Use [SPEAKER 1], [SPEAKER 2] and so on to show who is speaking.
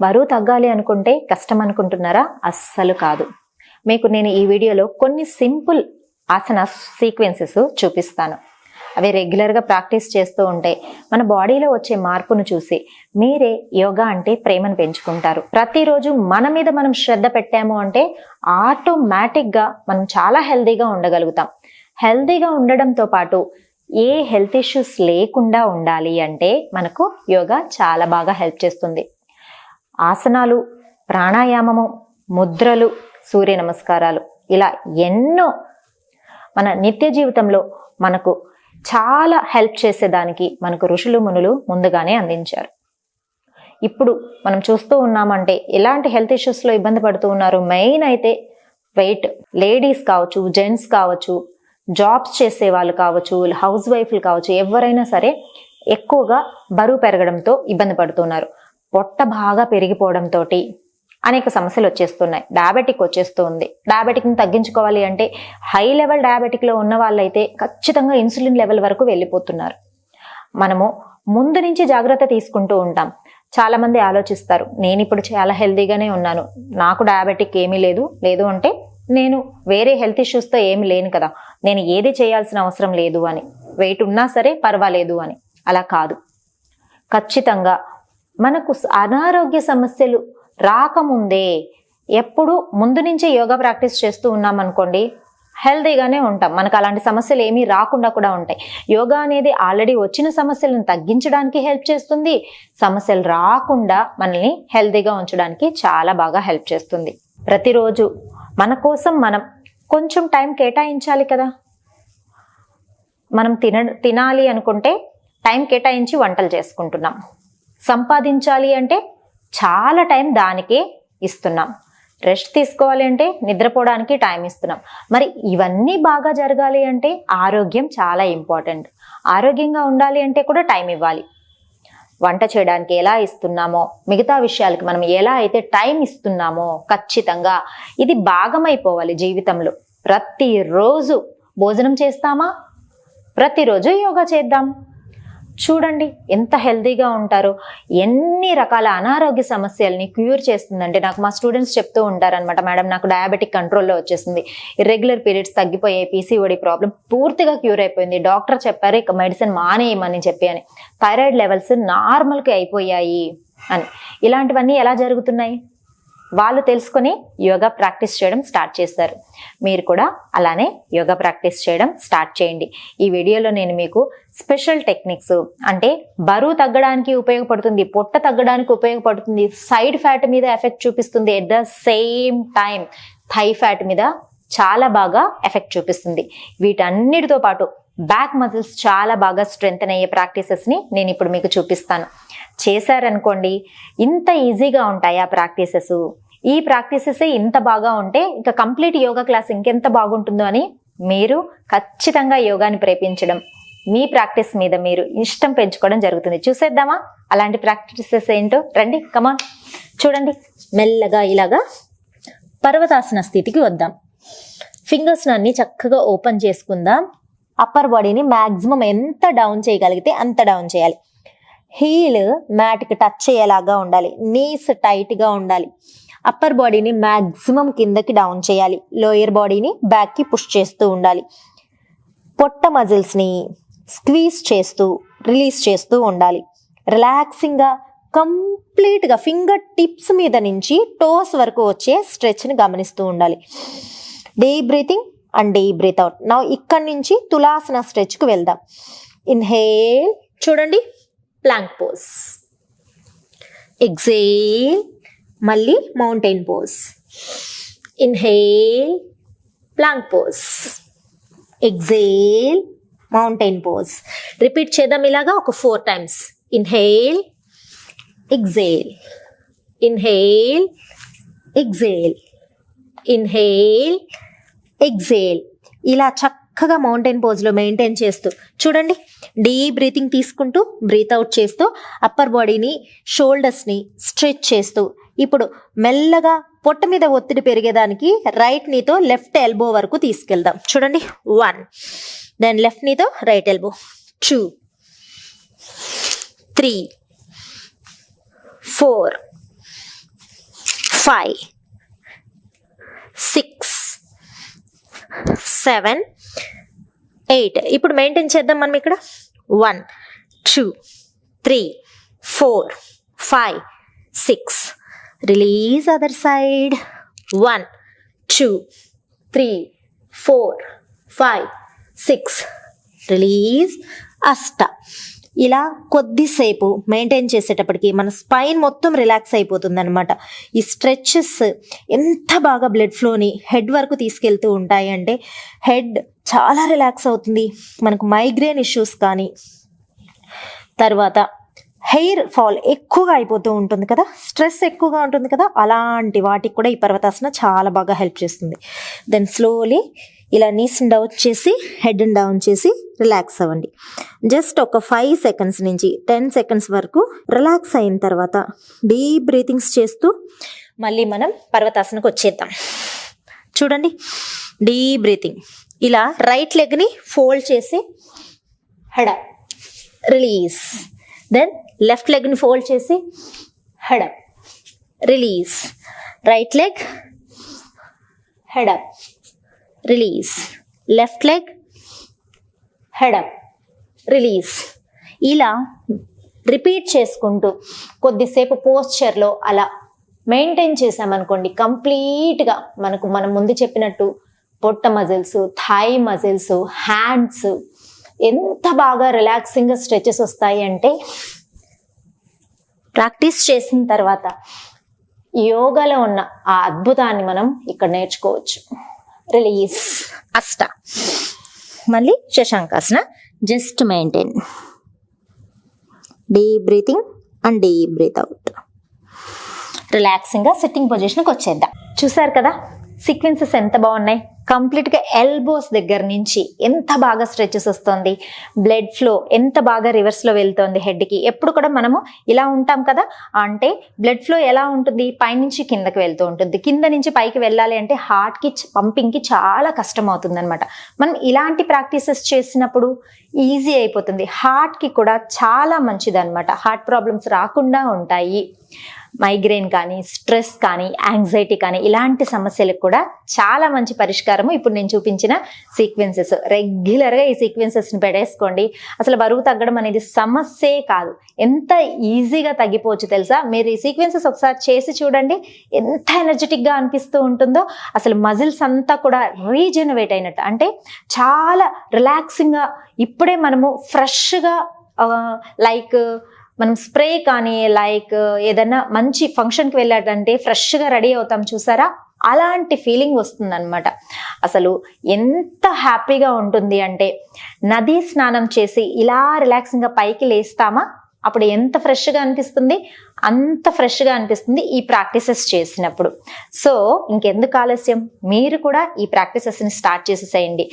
[SPEAKER 1] బరువు తగ్గాలి అనుకుంటే కష్టం అనుకుంటున్నారా? అస్సలు కాదు. మీకు నేను ఈ వీడియోలో కొన్ని సింపుల్ ఆసన సీక్వెన్సెస్ చూపిస్తాను. అవి రెగ్యులర్గా ప్రాక్టీస్ చేస్తూ ఉంటే మన బాడీలో వచ్చే మార్పును చూసి మీరే యోగా అంటే ప్రేమను పెంచుకుంటారు. ప్రతిరోజు మన మీద మనం శ్రద్ధ పెట్టాము అంటే ఆటోమేటిక్గా మనం చాలా హెల్తీగా ఉండగలుగుతాం. హెల్తీగా ఉండడంతో పాటు ఏ హెల్త్ ఇష్యూస్ లేకుండా ఉండాలి అంటే మనకు యోగా చాలా బాగా హెల్ప్ చేస్తుంది. ఆసనాలు ప్రాణాయామము ముద్రలు సూర్య నమస్కారాలు. ఇలా ఎన్నో మన నిత్య జీవితంలో మనకు చాలా హెల్ప్ చేసేదానికి మనకు ఋషులు మునులు ముందుగానే అందించారు. ఇప్పుడు మనం చూస్తూ ఉన్నామంటే ఎలాంటి హెల్త్ ఇష్యూస్లో ఇబ్బంది పడుతూ ఉన్నారు? మెయిన్ అయితే వెయిట్. లేడీస్ కావచ్చు జెంట్స్ కావచ్చు జాబ్స్ చేసే వాళ్ళు కావచ్చు హౌస్ వైఫ్లు కావచ్చు ఎవరైనా సరే ఎక్కువగా బరువు పెరగడంతో ఇబ్బంది పడుతున్నారు. పొట్ట బాగా పెరిగిపోవడంతో అనేక సమస్యలు వచ్చేస్తున్నాయి. డయాబెటిక్ వచ్చేస్తుంది. డయాబెటిక్ని తగ్గించుకోవాలి అంటే హై లెవెల్ డయాబెటిక్లో ఉన్న వాళ్ళైతే ఖచ్చితంగా ఇన్సులిన్ లెవెల్ వరకు వెళ్ళిపోతున్నారు. మనము ముందు నుంచి జాగ్రత్త తీసుకుంటూ ఉంటాం. చాలామంది ఆలోచిస్తారు నేను ఇప్పుడు చాలా హెల్తీగానే ఉన్నాను. నాకు డయాబెటిక్ ఏమీ లేదు. లేదు అంటే నేను వేరే హెల్త్ ఇష్యూస్తో ఏమి లేను కదా. నేను ఏది చేయాల్సిన అవసరం లేదు అని. వెయిట్ ఉన్నా సరే పర్వాలేదు అని. అలా కాదు. ఖచ్చితంగా మనకు అనారోగ్య సమస్యలు రాకముందే ఎప్పుడు ముందు నుంచే యోగా ప్రాక్టీస్ చేస్తూ ఉన్నాం అనుకోండి హెల్తీగానే ఉంటాం. మనకు అలాంటి సమస్యలు ఏమీ రాకుండా కూడా ఉంటాయి. యోగా అనేది ఆల్రెడీ వచ్చిన సమస్యలను తగ్గించడానికి హెల్ప్ చేస్తుంది. సమస్యలు రాకుండా మనల్ని హెల్దీగా ఉంచడానికి చాలా బాగా హెల్ప్ చేస్తుంది. ప్రతిరోజు మన కోసం మనం కొంచెం టైం కేటాయించాలి కదా. మనం తిన తినాలి అనుకుంటే టైం కేటాయించి వంటలు చేసుకుంటున్నాం. సంపాదించాలి అంటే చాలా టైం దానికే ఇస్తున్నాం. రెస్ట్ తీసుకోవాలి అంటే నిద్రపోవడానికి టైం ఇస్తున్నాం. మరి ఇవన్నీ బాగా జరగాలి అంటే ఆరోగ్యం చాలా ఇంపార్టెంట్. ఆరోగ్యంగా ఉండాలి అంటే కూడా టైం ఇవ్వాలి. వంట చేయడానికి ఎలా ఇస్తున్నామో మిగతా విషయాలకి మనం ఎలా అయితే టైం ఇస్తున్నామో ఖచ్చితంగా ఇది భాగమైపోవాలి జీవితంలో. ప్రతిరోజు భోజనం చేస్తామా? ప్రతిరోజు యోగా చేద్దాం. చూడండి ఎంత హెల్తీగా ఉంటారో. ఎన్ని రకాల అనారోగ్య సమస్యల్ని క్యూర్ చేస్తుందంటే నాకు మా స్టూడెంట్స్ చెప్తూ ఉంటారనమాట మేడం నాకు డయాబెటిక్ కంట్రోల్లో వచ్చేసింది. ఇర్రెగ్యులర్ పీరియడ్స్ తగ్గిపోయాయి పీసీఓడి ప్రాబ్లం పూర్తిగా క్యూర్ అయిపోయింది. డాక్టర్ చెప్పారు ఇక మెడిసిన్ మానేయమని చెప్పి అని. థైరాయిడ్ లెవెల్స్ నార్మల్కి అయిపోయాయి అని. ఇలాంటివన్నీ ఎలా జరుగుతున్నాయి? వాళ్ళు తెలుసుకొని యోగా ప్రాక్టీస్ చేయడం స్టార్ట్ చేస్తారు మీరు కూడా అలానే యోగా ప్రాక్టీస్ చేయడం స్టార్ట్ చేయండి. ఈ వీడియోలో నేను మీకు స్పెషల్ టెక్నిక్స్ అంటే బరువు తగ్గడానికి ఉపయోగపడుతుంది పొట్ట తగ్గడానికి ఉపయోగపడుతుంది సైడ్ ఫ్యాట్ మీద ఎఫెక్ట్ చూపిస్తుంది at the same time thigh fat మీద చాలా బాగా ఎఫెక్ట్ చూపిస్తుంది. వీటన్నిటితో పాటు బ్యాక్ మజిల్స్ చాలా బాగా స్ట్రెంగ్త్ అయ్యే ప్రాక్టీసెస్ని నేను ఇప్పుడు మీకు చూపిస్తాను. చేశారనుకోండి ఇంత ఈజీగా ఉంటాయి ఆ ప్రాక్టీసెస్. ఈ ప్రాక్టీసెస్ ఇంత బాగా ఉంటే ఇంకా కంప్లీట్ యోగా క్లాస్ ఇంకెంత బాగుంటుందో అని మీరు ఖచ్చితంగా యోగాని ప్రేమించడం మీ ప్రాక్టీస్ మీద మీరు ఇష్టం పెంచుకోవడం జరుగుతుంది. చూసేద్దామా? అలాంటి ప్రాక్టీసెస్ ఏంటో? రండి కమాన్ చూడండి. మెల్లగా ఇలాగా పర్వతాసన స్థితికి వద్దాం. ఫింగర్స్ అన్ని చక్కగా ఓపెన్ చేసుకుందాం. అప్పర్ బాడీని మ్యాక్సిమం ఎంత డౌన్ చేయగలిగితే అంత డౌన్ చేయాలి. హీల్ మ్యాట్కి టచ్ అయ్యేలాగా ఉండాలి. నీస్ టైట్గా ఉండాలి. అప్పర్ బాడీని మ్యాక్సిమం కిందకి డౌన్ చేయాలి. లోయర్ బాడీని బ్యాక్కి పుష్ చేస్తూ ఉండాలి. పొట్ట మజిల్స్ని స్క్వీజ్ చేస్తూ రిలీజ్ చేస్తూ ఉండాలి. రిలాక్సింగ్గా కంప్లీట్గా ఫింగర్ టిప్స్ మీద నుంచి టోస్ వరకు వచ్చే స్ట్రెచ్ని గమనిస్తూ ఉండాలి. Deep breathing and deep breath out నా ఇక్కడి నుంచి తులాసన స్ట్రెచ్కి వెళ్దాం. ఇన్హేల్ చూడండి. ప్లాంక్ పోజ్ ఎగ్జేల్ మళ్ళీ mountain pose inhale plank pose exhale mountain pose repeat చేద్దాం ఇలాగా ఒక four times inhale exhale inhale exhale inhale exhale ఇలా చక్కగా మౌంటైన్ పోజ్లో మెయింటైన్ చేస్తూ చూడండి డీప్ బ్రీతింగ్ తీసుకుంటూ బ్రీత్ అవుట్ చేస్తూ అప్పర్ బాడీని షోల్డర్స్ని స్ట్రెచ్ చేస్తూ ఇప్పుడు మెల్లగా పొట్ట మీద ఒత్తిడి పెరిగేదానికి రైట్ నీతో లెఫ్ట్ ఎల్బో వరకు తీసుకెళ్దాం. చూడండి వన్ దెన్ లెఫ్ట్ నీతో right elbow two three four five six seven eight. ఇప్పుడు మెయింటైన్ చేద్దాం మనం ఇక్కడ. One two three four five six. Release other side. One two three four five six. Release అష్ట. ఇలా కొద్దిసేపు మెయింటైన్ చేసేటప్పటికి మన స్పైన్ మొత్తం రిలాక్స్ అయిపోతుంది అనమాట ఈ స్ట్రెచెస్ ఎంత బాగా బ్లడ్ ఫ్లోని హెడ్ వరకు తీసుకెళ్తూ ఉంటాయి అంటే హెడ్ చాలా రిలాక్స్ అవుతుంది. మనకు మైగ్రేన్ ఇష్యూస్ కానీ తర్వాత హెయిర్ ఫాల్ ఎక్కువగా అయిపోతూ ఉంటుంది కదా స్ట్రెస్ ఎక్కువగా ఉంటుంది కదా అలాంటి వాటికి కూడా ఈ పర్వతాసన చాలా బాగా హెల్ప్ చేస్తుంది. దెన్ స్లోలీ ఇలా నీస్ డౌన్ చేసి హెడ్ డౌన్ చేసి రిలాక్స్ అవ్వండి. జస్ట్ ఒక ఫైవ్ సెకండ్స్ నుంచి టెన్ సెకండ్స్ వరకు రిలాక్స్ అయిన తర్వాత డీప్ బ్రీతింగ్స్ చేస్తూ మళ్ళీ మనం పర్వతాసనకు వచ్చేద్దాం. చూడండి డీప్ బ్రీతింగ్ ఇలా రైట్ లెగ్ని ఫోల్డ్ చేసి హెడ్ రిలీజ్ దెన్ లెఫ్ట్ లెగ్ని ఫోల్డ్ చేసి head release right leg head up release left leg head up release ఇలా రిపీట్ చేసుకుంటూ కొద్దిసేపు పోస్చర్లో అలా మెయింటైన్ చేసామనుకోండి కంప్లీట్గా మనకు మనం ముందు చెప్పినట్టు పొట్ట మజిల్స్ థాయ్ మజిల్స్ హ్యాండ్స్ ఎంత బాగా రిలాక్సింగ్గా స్ట్రెచెస్ వస్తాయి అంటే ప్రాక్టీస్ చేసిన తర్వాత యోగాలో ఉన్న ఆ అద్భుతాన్ని మనం ఇక్కడ నేర్చుకోవచ్చు. రిలీజ్ అష్ట. మళ్ళీ Shashankasana. Just maintain deep breathing and deep breath out రిలాక్సింగ్గా sitting పొజిషన్కి వచ్చేద్దాం. చూసారు కదా? సీక్వెన్సెస్ ఎంత బాగున్నాయి? కంప్లీట్గా ఎల్బోస్ దగ్గర నుంచి ఎంత బాగా స్ట్రెచెస్ వస్తుంది? బ్లడ్ ఫ్లో ఎంత బాగా రివర్స్లో వెళ్తుంది హెడ్కి ఎప్పుడు కూడా మనము ఇలా ఉంటాం కదా? అంటే బ్లడ్ ఫ్లో ఎలా ఉంటుంది? పైనుంచి కిందకి వెళ్తూ ఉంటుంది. కింద నుంచి పైకి వెళ్ళాలి అంటే హార్ట్కి పంపింగ్కి చాలా కష్టం అవుతుంది అనమాట మనం ఇలాంటి ప్రాక్టీసెస్ చేసినప్పుడు ఈజీ అయిపోతుంది. హార్ట్కి కూడా చాలా మంచిది అనమాట హార్ట్ ప్రాబ్లమ్స్ రాకుండా ఉంటాయి. మైగ్రేన్ కానీ స్ట్రెస్ కానీ యాంగ్జైటీ కానీ ఇలాంటి సమస్యలకు కూడా చాలా మంచి పరిష్కారము ఇప్పుడు నేను చూపించిన సీక్వెన్సెస్ రెగ్యులర్గా ఈ సీక్వెన్సెస్ని పెట్టేసుకోండి. అసలు బరువు తగ్గడం అనేది సమస్యే కాదు. ఎంత ఈజీగా తగ్గిపోవచ్చు తెలుసా? మీరు ఈ సీక్వెన్సెస్ ఒకసారి చేసి చూడండి. ఎంత ఎనర్జెటిక్గా అనిపిస్తూ ఉంటుందో అసలు మజిల్స్ అంతా కూడా రీజనరేట్ అయినట్టు. అంటే చాలా రిలాక్సింగ్గా ఇప్పుడే మనము ఫ్రెష్గా లైక్ మనం స్ప్రే కానీ లైక్ ఏదైనా మంచి ఫంక్షన్కి వెళ్ళాడంటే ఫ్రెష్గా రెడీ అవుతాం చూసారా? అలాంటి ఫీలింగ్ వస్తుందన్నమాట. అసలు ఎంత హ్యాపీగా ఉంటుంది అంటే నదీ స్నానం చేసి ఇలా రిలాక్సింగ్గా పైకి లేస్తామా? అప్పుడు ఎంత ఫ్రెష్గా అనిపిస్తుంది? అంత ఫ్రెష్గా అనిపిస్తుంది ఈ ప్రాక్టీసెస్ చేసినప్పుడు. సో ఇంకెందుకు ఆలస్యం? మీరు కూడా ఈ ప్రాక్టీసెస్ని స్టార్ట్ చేసేసేయండి.